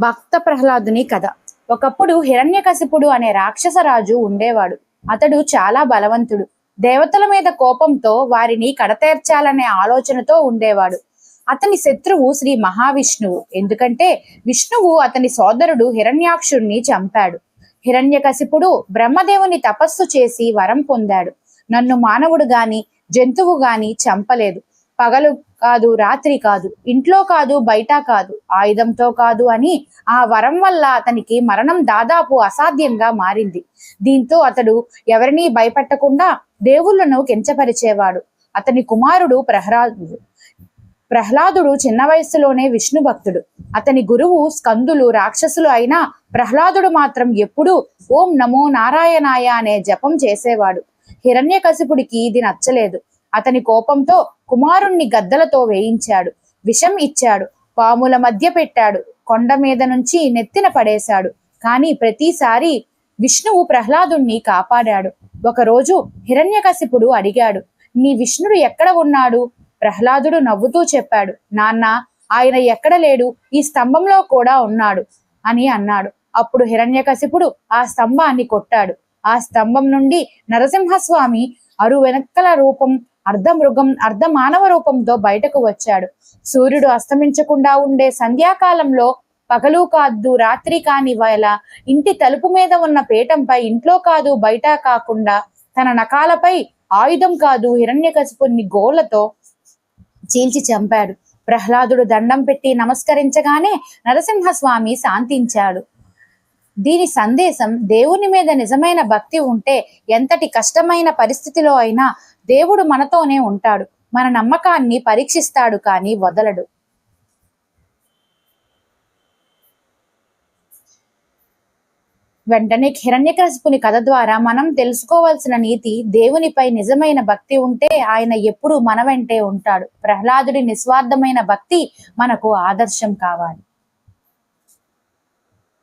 భక్త ప్రహ్లాదుని కథ. ఒకప్పుడు హిరణ్యకశిపుడు అనే రాక్షసరాజు ఉండేవాడు. అతడు చాలా బలవంతుడు. దేవతల మీద కోపంతో వారిని కడతేర్చాలనే ఆలోచనతో ఉండేవాడు. అతని శత్రువు శ్రీ మహావిష్ణువు. ఎందుకంటే విష్ణువు అతని సోదరుడు హిరణ్యాక్షుణ్ణి చంపాడు. హిరణ్యకశిపుడు బ్రహ్మదేవుని తపస్సు చేసి వరం పొందాడు. నన్ను మానవుడు గాని జంతువు గాని చంపలేదు. పగలు కాదు రాత్రి కాదు ఇంట్లో కాదు బయట కాదు ఆయుధంతో కాదు అని ఆ వరం వల్ల అతనికి మరణం దాదాపు అసాధ్యంగా మారింది. దీంతో అతడు ఎవరినీ భయపెట్టకుండా దేవుళ్ళను కించపరిచేవాడు. అతని కుమారుడు ప్రహ్లాదుడు. ప్రహ్లాదుడు చిన్న వయస్సులోనే విష్ణు భక్తుడు. అతని గురువు స్కందులు రాక్షసులు అయినా ప్రహ్లాదుడు మాత్రం ఎప్పుడూ ఓం నమో నారాయణాయ అనే జపం చేసేవాడు. హిరణ్యకశిపుడికి ఇది నచ్చలేదు. అతని కోపంతో కుమారుణ్ణి గద్దలతో వేయించాడు. విషం ఇచ్చాడు. పాముల మధ్య పెట్టాడు. కొండ మీద నుంచి నెత్తిన పడేశాడు. కానీ ప్రతిసారి విష్ణువు ప్రహ్లాదుణ్ణి కాపాడాడు. ఒకరోజు హిరణ్యకశిపుడు అడిగాడు నీ విష్ణుడు ఎక్కడ ఉన్నాడు? ప్రహ్లాదుడు నవ్వుతూ చెప్పాడు నాన్న ఆయన ఎక్కడ లేడు? ఈ స్తంభంలో కూడా ఉన్నాడు అని అన్నాడు. అప్పుడు హిరణ్యకశిపుడు ఆ స్తంభాన్ని కొట్టాడు. ఆ స్తంభం నుండి నరసింహస్వామి అరువెనక్కల రూపం అర్ధ మృగం అర్ధ మానవ రూపంతో బయటకు వచ్చాడు. సూర్యుడు అస్తమించకుండా ఉండే సంధ్యాకాలంలో పగలు కాదు రాత్రి కాని వేళ ఇంటి తలుపు మీద ఉన్న పీఠంపై ఇంట్లో కాదు బయట కాకుండా తన నకాలపై ఆయుధం కాదు హిరణ్యకశిపుని గోళ్ళతో చీల్చి చంపాడు. ప్రహ్లాదుడు దండం పెట్టి నమస్కరించగానే నరసింహస్వామి శాంతించాడు. దీని సందేశం దేవుని మీద నిజమైన భక్తి ఉంటే ఎంతటి కష్టమైన పరిస్థితిలో అయినా దేవుడు మనతోనే ఉంటాడు. మన నమ్మకాన్ని పరీక్షిస్తాడు కానీ వదలడు. వెంటనే హిరణ్యకశిపుని కథ ద్వారా మనం తెలుసుకోవాల్సిన నీతి దేవునిపై నిజమైన భక్తి ఉంటే ఆయన ఎప్పుడూ మన వెంటే ఉంటాడు. ప్రహ్లాదుడి నిస్వార్థమైన భక్తి మనకు ఆదర్శం కావాలి.